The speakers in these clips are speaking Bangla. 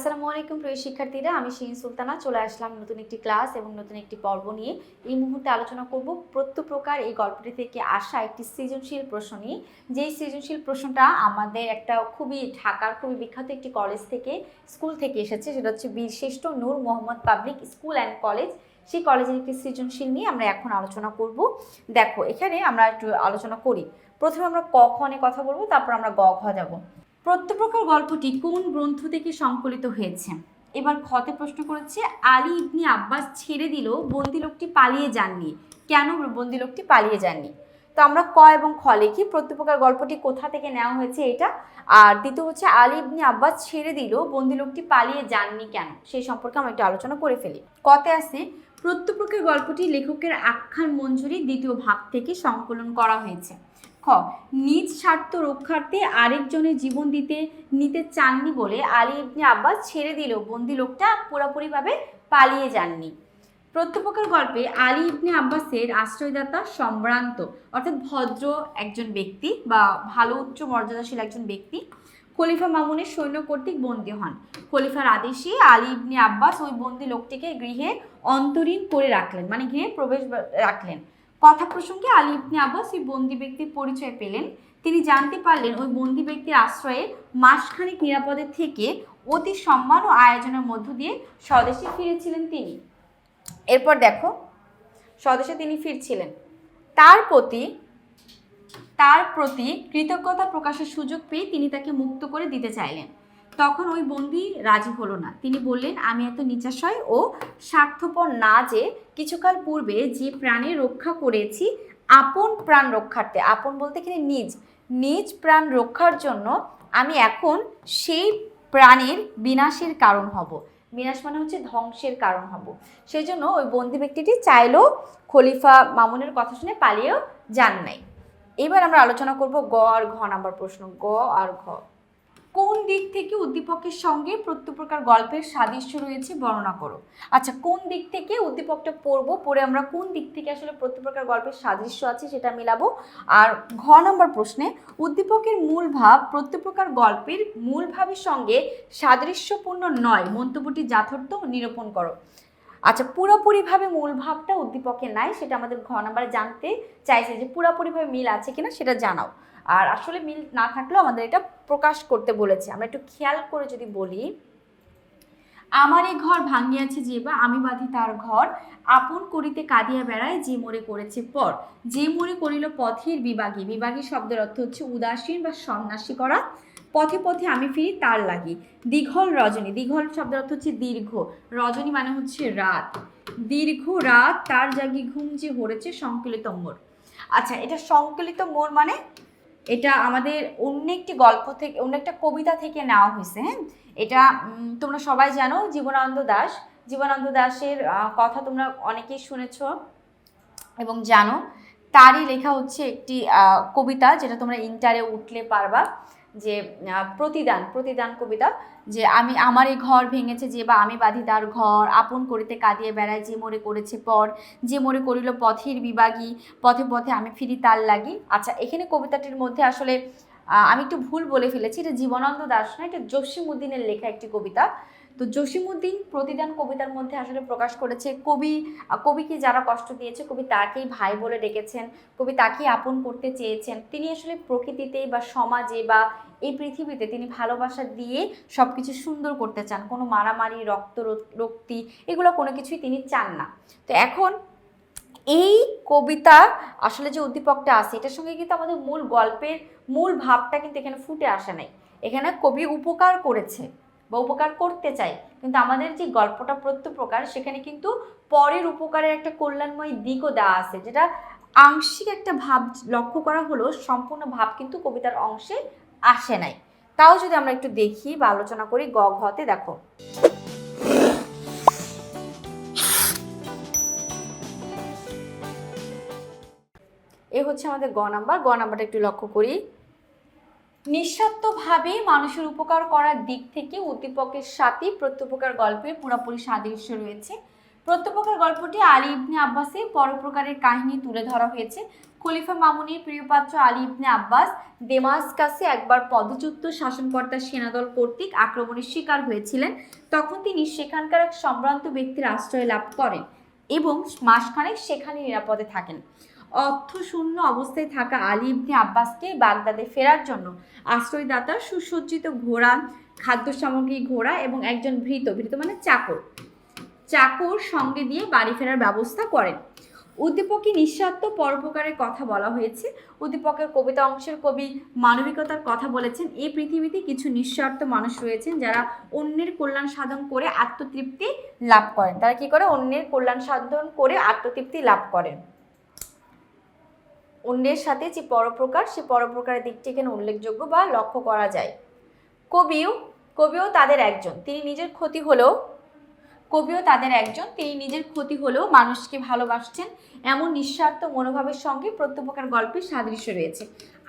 আসসালামু আলাইকুম, প্রিয় শিক্ষার্থীরা। আমি শিন সুলতানা, চলে আসলাম নতুন একটি ক্লাস এবং নতুন একটি পর্ব নিয়ে। এই মুহূর্তে আলোচনা করব প্রত্যেক এই গল্পটি থেকে আসা একটি সৃজনশীল প্রশ্ন নিয়ে। যেই সৃজনশীল প্রশ্নটা আমাদের একটা খুবই ঢাকার, খুবই বিখ্যাত একটি কলেজ থেকে, স্কুল থেকে এসেছে, সেটা হচ্ছে বীরশ্রেষ্ঠ Noor Mohammad public school and college. সেই কলেজের একটি সৃজনশীল নিয়ে আমরা এখন আলোচনা করব। দেখো, এখানে আমরা একটু আলোচনা করি। প্রথমে আমরা ক, খ নিয়ে কথা বলব, তারপর আমরা গ, ঘ যাব। প্রত্যেক গল্পটি কোন গ্রন্থ থেকে সংকলিত হয়েছে? এবার খতে প্রশ্ন করেছে, আলী ইবনি আব্বাস ছেড়ে দিল, বন্দি লোকটি পালিয়ে যাননি। কেন বন্দি লোকটি পালিয়ে যাননি? তো আমরা ক এবং খ লিখি প্রত্যেককার গল্পটি কোথা থেকে নেওয়া হয়েছে এটা? আর দ্বিতীয় হচ্ছে, আলী ইবনি আব্বাস ছেড়ে দিল, বন্দি লোকটি পালিয়ে যাননি কেন? সেই সম্পর্কে আমরা একটু আলোচনা করে ফেলি। কতে আছে প্রত্যেকের গল্পটি লেখকের আখ্যান মঞ্জুরি দ্বিতীয় ভাগ থেকে সংকলন করা হয়েছে। খ, নিজ স্বার্থ রক্ষার্থে আরেকজনের জীবন দিতে, নিতে চাননি বলে আলী ইবনে আব্বাস ছেড়ে দিল। বন্দি লোকটা পুরোপুরিভাবে পালিয়ে যাননি। প্রত্যেকের গল্পে আলী ইবনে আব্বাসের আশ্রয়দাতা সম্ভ্রান্ত, অর্থাৎ ভদ্র একজন ব্যক্তি বা ভালো উচ্চ মর্যাদাশীল একজন ব্যক্তি, খলিফা মামুনের সৈন্য কর্তৃক বন্দী হন। খলিফার আদেশে আলী ইবনে আব্বাস ওই বন্দি লোকটিকে গৃহে অন্তরীণ করে রাখলেন মানে গৃহে প্রবেশ রাখলেন। কথা প্রসঙ্গে আলী ইবনে আব্বাস ওই বন্দি ব্যক্তির পরিচয় পেলেন। তিনি জানতে পারলেন ওই বন্দি ব্যক্তির আশ্রয়ে মাসখানেক নিরাপদে থেকে অতি সম্মান ও আয়োজনের মধ্য দিয়ে স্বদেশে ফিরেছিলেন তিনি। এরপর দেখো, স্বদেশে তিনি ফিরছিলেন। তার প্রতি তার প্রতি কৃতজ্ঞতা প্রকাশের সুযোগ পেয়ে তিনি তাকে মুক্ত করে দিতে চাইলেন। তখন ওই বন্দি রাজি হলো না। তিনি বললেন, আমি এত নিচাশয় ও স্বার্থপর না যে কিছুকাল পূর্বে যে প্রাণে রক্ষা করেছি, আপন প্রাণ রক্ষার্থে, আপন বলতে এখানে নিজ নিজ প্রাণ রক্ষার জন্য আমি এখন সেই প্রাণের বিনাশের কারণ হব। বিনাশ মানে হচ্ছে ধ্বংসের কারণ হব। সেই জন্য ওই বন্দি ব্যক্তিটি চাইলেও খলিফা মামুনের কথা শুনে পালিয়েও যান নাই। এবার আমরা আলোচনা করব গ আর ঘ নাম্বার প্রশ্ন, গ আর ঘ। কোন দিক থেকে উদ্দীপকের সঙ্গে প্রত্যেক গল্পের সাদৃশ্য রয়েছে বর্ণনা করো? আচ্ছা কোন দিক থেকে উদ্দীপকটা পড়ব? পড়ে আমরা কোন দিক থেকে আসলে প্রত্যেক গল্পের সাদৃশ্য আছে সেটা মিলাবো? আর ঘ নম্বর প্রশ্নে, উদ্দীপকের মূল ভাব প্রত্যেক গল্পের মূল ভাবের সঙ্গে সাদৃশ্যপূর্ণ নয়, মন্তব্যটি যথার্থ নিরূপণ করো। আচ্ছা পুরোপুরিভাবে মূল ভাবটা উদ্দীপকে নাই, সেটা আমাদের ঘ নাম্বার জানতে চাইছে যে পুরোপুরিভাবে মিল আছে কিনা সেটা জানাও। আর আসলে মিল না থাকলেও আমাদের এটা প্রকাশ করতে বলেছে। আমরা একটু খেয়াল করে যদি বলি, আমার এই ঘর ভাঙ্গিয়াছে যে বা আমি বাঁধি তার ঘর, আপন করিতে কাঁদিয়া বেড়ায় যে মোরে করেছে পর। যে মরে করিল পথের বিভাগী বিভাগী শব্দের অর্থ হচ্ছে উদাসীন বা সন্ন্যাসী করা। পথে পথে আমি ফিরি তার লাগি। দীঘল রজনী, দীঘল শব্দের অর্থ হচ্ছে দীর্ঘ। রজনী মানে হচ্ছে রাত। দীর্ঘ রাত তার জাগি ঘুম যে হরেছে সংকলিত মোর। আচ্ছা এটা সংকলিত মোর মানে এটা আমাদের অন্য একটি গল্প থেকে, অন্য একটা কবিতা থেকে নেওয়া হয়েছে হ্যাঁ? এটা তোমরা সবাই জানো জীবনানন্দ দাস। জীবনানন্দ দাসের কথা তোমরা অনেকেই শুনেছ এবং জানো। তারই লেখা হচ্ছে একটি কবিতা যেটা তোমরা ইন্টারে উঠলে পারবা। যে প্রতিদান প্রতিদান কবিতা যে, আমি, আমার এই ঘর ভেঙেছে যে, বা আমি বাঁধি তার ঘর, আপন করিতে কাঁদিয়ে বেড়ায় যে, মোরে করেছে পর, যে, মোরে করিল পথের বিভাগী, পথে পথে আমি ফিরি তার লাগি। আচ্ছা এখানে কবিতাটির মধ্যে আসলে আমি একটু ভুল বলে ফেলেছি, এটা জীবনানন্দ দাস না এটা জসিমুদ্দিনের লেখা একটি কবিতা। তো জসিমুদ্দিন প্রতিদান কবিতার মধ্যে আসলে প্রকাশ করেছে, কবি, কবিকে যারা কষ্ট দিয়েছে, কবি তাকেই ভাই বলে ডেকেছেন, কবি তাকেই আপন করতে চেয়েছেন, তিনি আসলে প্রকৃতিতে বা সমাজে বা এই পৃথিবীতে তিনি ভালোবাসা দিয়ে সব কিছু সুন্দর করতে চান, কোনো মারামারি, রক্ত রক্তি এগুলো কোনো কিছুই তিনি চান না। তো এখন এই কবিতা আসলে যে উদ্দীপকটা আছে, এটার সঙ্গে কিন্তু আমাদের মূল গল্পের মূল ভাবটা কিন্তু এখানে ফুটে আসে নাই। এখানে কবি উপকার করেছে। বা উপকার করতে চাই। কিন্তু আমাদের যে গল্পটা প্রত্যেক সেখানে কিন্তু পরের উপকারের একটা কল্যাণময় দিকও দেওয়া আছে, যেটা আংশিক একটা ভাব লক্ষ্য করা হলো, সম্পূর্ণ ভাব কিন্তু কবিতার অংশে আসে নাই। তাও যদি আমরা একটু দেখি বা আলোচনা করি, গ ঘতে দেখো। এ হচ্ছে আমাদের গ নাম্বার। গ নাম্বারটা একটু লক্ষ্য করি। নিঃস্বার্থভাবে মানুষের উপকার করার দিক থেকে উদ্দীপকের সাথে প্রত্যুপকার গল্পের পুরোপুরি সাদৃশ্য রয়েছে। প্রত্যুপকার গল্পটি আলী ইবনে আব্বাসের পরোপকারের কাহিনী তুলে ধরা হয়েছে। খলিফা মামুনির প্রিয়পাত্র আলী ইবনে আব্বাস দেমাস দেমাসকাসে একবার পদচ্যুত শাসনকর্তা সেনাদল কর্তৃক আক্রমণের শিকার হয়েছিলেন। তখন তিনি সেখানকার এক সম্ভ্রান্ত ব্যক্তির আশ্রয় লাভ করেন এবং মাসখানেক সেখানে নিরাপদে থাকেন। অর্থশূন্য অবস্থায় থাকা আলী ইবনে আব্বাসকে বাগদাদে ফেরার জন্য আশ্রয়দাতা সুসজ্জিত ঘোড়া, খাদ্য সামগ্রী ঘোড়া এবং একজন ভৃত ভৃত মানে চাকর। চাকর সঙ্গে দিয়ে বাড়ি ফেরার ব্যবস্থা করেন। উদ্দীপকে নিঃস্বার্থ পরোপকারের কথা বলা হয়েছে। উদ্দীপকের কবিতা অংশের কবি মানবিকতার কথা বলেছেন। এই পৃথিবীতে কিছু নিঃস্বার্থ মানুষ রয়েছেন যারা অন্যের কল্যাণ সাধন করে আত্মতৃপ্তি লাভ করেন। তারা কি করে? অন্যের কল্যাণ সাধন করে আত্মতৃপ্তি লাভ করেন। অন্যের সাথে যে পরপ্রকার সে পরপ্রকারের দিকটি এখানে উল্লেখযোগ্য বা লক্ষ্য করা যায়। কবিও কবিও তাদের একজন। তিনি নিজের ক্ষতি হলেও কবিও তাদের একজন। তিনি নিজের ক্ষতি হলেও মানুষকে ভালোবাসছেন। এমন নিঃস্বার্থ মনোভাবের সঙ্গে প্রত্যেকর গল্পের সাদৃশ্য রয়েছে।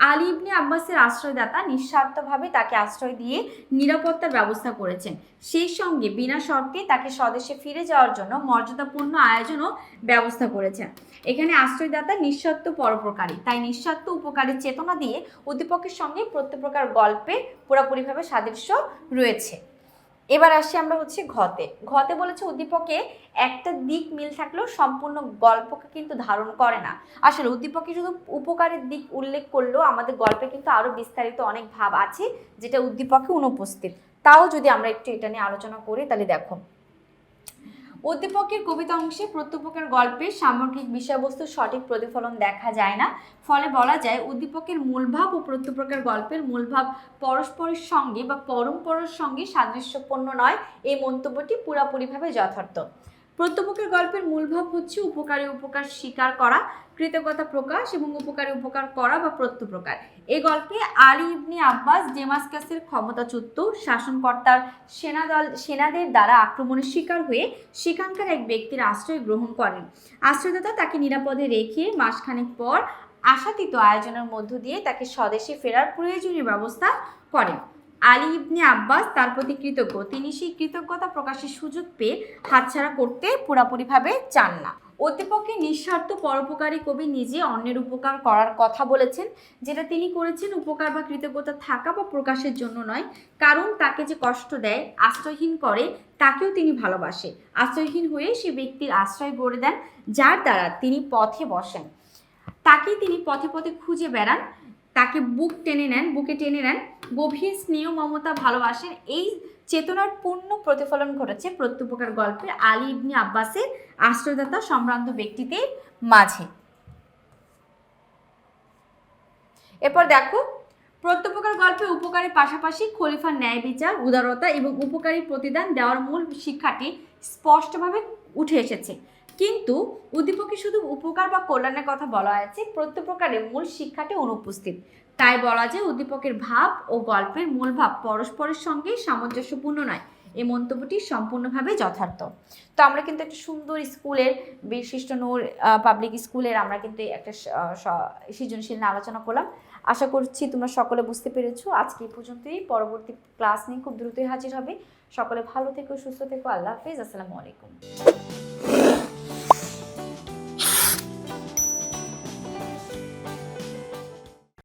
আলী ইবনে আব্বাসের আশ্রয়দাতা নিঃস্বার্থভাবে তাকে আশ্রয় দিয়ে নিরাপত্তার ব্যবস্থা করেছেন। সেই সঙ্গে বিনা শর্তে তাকে স্বদেশে ফিরে যাওয়ার জন্য মর্যাদাপূর্ণ আয়োজনও ব্যবস্থা করেছেন। এখানে আশ্রয়দাতা নিঃস্বার্থ পরোপকারী। তাই নিঃস্বার্থ উপকারী চেতনা দিয়ে উদ্দীপকের সঙ্গে প্রত্যেক গল্পে পুরোপুরিভাবে সাদৃশ্য রয়েছে। এবার আসছি আমরা হচ্ছে ঘতে। ঘতে বলেছে উদ্দীপকে একটা দিক মিল থাকলেও সম্পূর্ণ গল্পকে কিন্তু ধারণ করে না। আসলে উদ্দীপকে শুধু উপকারের দিক উল্লেখ করলেও আমাদের গল্পে কিন্তু আরও বিস্তারিত অনেক ভাব আছে, যেটা উদ্দীপকে অনুপস্থিত। তাও যদি আমরা একটু এটা নিয়ে আলোচনা করি, তাহলে দেখো। উদ্দীপকের কবিতা অংশে প্রত্যেকের গল্পের সামগ্রিক বিষয়বস্তুর সঠিক প্রতিফলন দেখা যায় না। ফলে বলা যায়, উদ্দীপকের মূলভাব ও প্রত্যেকের গল্পের মূলভাব পরস্পরের সঙ্গে বা পরম্পরার সঙ্গে সাদৃশ্যপূর্ণ নয়। এই মন্তব্যটি পুরাপুরিভাবে যথার্থ। প্রত্যেকের গল্পের মূলভাব হচ্ছে উপকারী উপকার স্বীকার করা, কৃতজ্ঞতা প্রকাশ এবং উপকারী উপকার করা বা প্রত্যুপকার। এই গল্পে আলী ইবনি আব্বাস ডেমাসকাসের ক্ষমতাচ্যুত শাসনকর্তার সেনাদল, সেনাদের দ্বারা আক্রমণের শিকার হয়ে সেখানকার এক ব্যক্তির আশ্রয় গ্রহণ করেন। আশ্রয়দাতা তাকে নিরাপদে রেখে মাসখানেক পর আশাতীত আয়োজনের মধ্য দিয়ে তাকে স্বদেশে ফেরার প্রয়োজনীয় ব্যবস্থা করেন। আলী ইবনে আব্বাস তার প্রতি কৃতজ্ঞ। তিনি সেই কৃতজ্ঞতা প্রকাশের সুযোগ পেয়ে হাতছাড়া করতে পুরাপুরিভাবে চান না। অতিপক্ষে নিঃস্বার্থ পরোপকারী কবি নিজে অন্যের উপকার করার কথা বলেছেন, যেটা তিনি করেছেন উপকার বা কৃতজ্ঞতা থাকা বা প্রকাশের জন্য নয়, কারণ তাকে যে কষ্ট দেয়, আশ্রয়হীন করে, তাকেও তিনি ভালোবাসে। আশ্রয়হীন হয়ে সে ব্যক্তির আশ্রয় গড়ে দেন, যার দ্বারা তিনি পথে বসেন। তাকেই তিনি পথে পথে খুঁজে বেড়ান। তাকে বুক টেনে নেন, বুকে টেনে নেন। গভীর স্নেহ, মমতা, ভালোবাসেন। এই চেতনার পূর্ণ প্রতিফলন ঘটেছে প্রত্যুপকার গল্পের আলী ইবনি আব্বাসের আশ্রয়দাতা সম্ভ্রান্ত ব্যক্তিদের মাঝে। এরপর দেখো, প্রত্যুপকার গল্পে উপকারের পাশাপাশি খলিফার ন্যায় বিচার, উদারতা এবং উপকারী প্রতিদান দেওয়ার মূল শিক্ষাটি স্পষ্টভাবে উঠে এসেছে। কিন্তু উদ্দীপকে শুধু উপকার বা কল্যাণের কথা বলা হয়েছে প্রত্যেক মূল শিক্ষাটি অনুপস্থিত। তাই বলা যায় উদ্দীপকের ভাব ও গল্পের মূল ভাব পরস্পরের সঙ্গে সামঞ্জস্যপূর্ণ নয় এই মন্তব্যটি সম্পূর্ণভাবে যথার্থ। তো আমরা কিন্তু একটা সুন্দর স্কুলের, বিশিষ্ট নূর পাবলিক স্কুলের আমরা কিন্তু একটা সৃজনশীল নিয়ে আলোচনা করলাম। আশা করছি তোমরা সকলে বুঝতে পেরেছ। আজকে এই পর্যন্তই। পরবর্তী ক্লাস নিয়ে খুব দ্রুতই হাজির হবে। সকলে ভালো থেকো, সুস্থ থেকো। আল্লাহ হাফিজ। আসসালামু আলাইকুম।